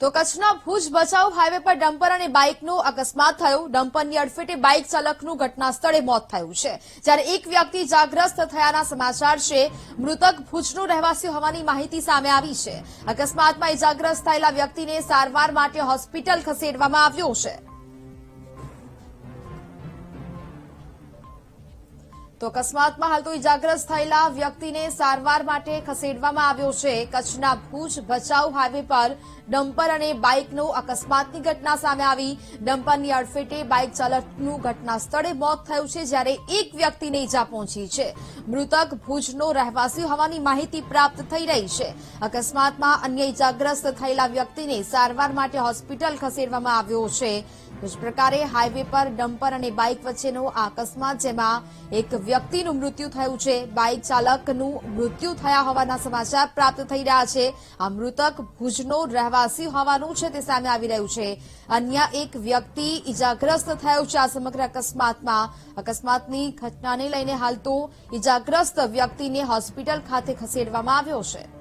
તો કચ્છના ભુજ બચાવ હાઈવે પર ડમ્પર અને બાઇકનો અકસ્માત થયો. ડમ્પરની અડફેટે બાઇક ચાલકનું ઘટના સ્થળે મોત થયું છે. જ્યારે એક વ્યક્તિ જાગ્રસ્ત થયાના સમાચાર છે, મૃતક ભુજનો રહેવાસી હોવાની માહિતી સામે આવી છે. અકસ્માતમાં ઇજાગ્રસ્ત થયેલા વ્યક્તિને સારવાર માટે હોસ્પિટલ ખસેડવામાં આવ્યો છે. તો અકસ્માતમાં હાલ તો ઇજાગ્રસ્ત થયેલા વ્યક્તિને સારવાર માટે ખસેડવામાં આવ્યો છે. કચ્છના ભુજ ભચાઉ હાઈવે પર ડમ્પર અને બાઇકનો અકસ્માતની ઘટના સામે આવી. ડમ્પરની અડફેટે બાઇક ચાલકનું ઘટના સ્થળે મોત થયું છે, જ્યારે એક વ્યક્તિને ઇજા પહોંચી છે. મૃતક ભુજનો રહેવાસી હોવાની માહિતી પ્રાપ્ત થઈ રહી છે. અકસ્માતમાં અન્ય ઇજાગ્રસ્ત થયેલા વ્યક્તિને સારવાર માટે હોસ્પિટલ ખસેડવામાં આવ્યો છે. જ પ્રકારે હાઈવે પર ડમ્પર અને બાઇક વચ્ચેનો અકસ્માત જેમાં એક વ્યક્તિનું મૃત્યુ થયું છે. બાઇક ચાલકનું મૃત્યુ થયા હોવાના સમાચાર પ્રાપ્ત થઈ રહ્યા છે. આ મૃતક ભુજનો રહેવાસી હોવાનું છે તે સામે આવી રહ્યું છે. અન્ય એક વ્યક્તિ ઇજાગ્રસ્ત થયો છે. આ સમગ્ર અકસ્માતમાં અકસ્માતની ઘટનાને લઈને હાલ તો ઇજાગ્રસ્ત વ્યક્તિને હોસ્પિટલ ખાતે ખસેડવામાં આવ્યો છે.